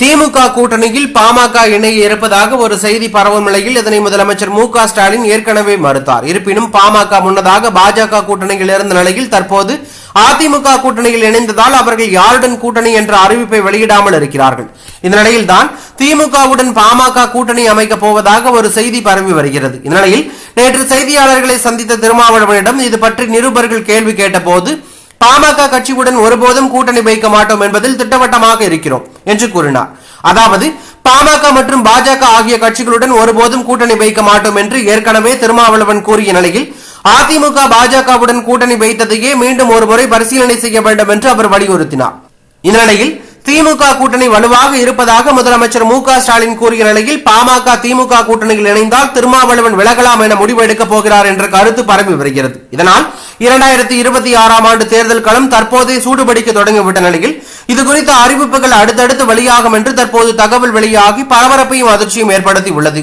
திமுக கூட்டணியில் பாமக இணைய இருப்பதாக ஒரு செய்தி பரவும் நிலையில் இதனை முதலமைச்சர் மு ஸ்டாலின் ஏற்கனவே மறுத்தார். இருப்பினும் பாமக முன்னதாக பாஜக கூட்டணியில் இருந்த நிலையில் தற்போது அதிமுக கூட்டணியில் இணைந்ததால் அவர்கள் யாருடன் கூட்டணி என்ற அறிவிப்பை வெளியிடாமல் இருக்கிறார்கள். இந்த நிலையில்தான் திமுகவுடன் பாமக கூட்டணி அமைக்கப் போவதாக ஒரு செய்தி பரவி வருகிறது. இந்நிலையில் நேற்று செய்தியாளர்களை சந்தித்த திருமாவளவனிடம் இது பற்றி நிருபர்கள் கேள்வி கேட்டபோது பாமக கட்சியுடன் ஒருபோதும் கூட்டணி வைக்க மாட்டோம் என்பதில் திட்டவட்டமாக இருக்கிறோம் என்று கூறினார். அதாவது பாமக மற்றும் பாஜக ஆகிய கட்சிகளுடன் ஒருபோதும் கூட்டணி வைக்க மாட்டோம் என்று ஏற்கனவே திருமாவளவன் கூறிய நிலையில் அதிமுக பாஜகவுடன் கூட்டணி வைத்ததையே மீண்டும் ஒருமுறை பரிசீலனை செய்ய வேண்டும் என்று அவர் வலியுறுத்தினார். இந்நிலையில் திமுக கூட்டணி வலுவாக இருப்பதாக முதலமைச்சர் மு க ஸ்டாலின் கூறிய நிலையில் பாமக திமுக கூட்டணியில் இணைந்தால் திருமாவளவன் விலகலாம் என முடிவு எடுக்கப் போகிறார் என்ற கருத்து பரவி வருகிறது. இதனால் இரண்டாயிரத்தி இருபத்தி ஆறாம் ஆண்டு தேர்தல் களம் தற்போதே சூடுபிடிக்க தொடங்கிவிட்ட நிலையில் இது குறித்த அறிவிப்புகள் அடுத்தடுத்து வெளியாகும் என்று தற்போது தகவல் வெளியாகி பரபரப்பையும் அதிர்ச்சியும் ஏற்படுத்தி உள்ளது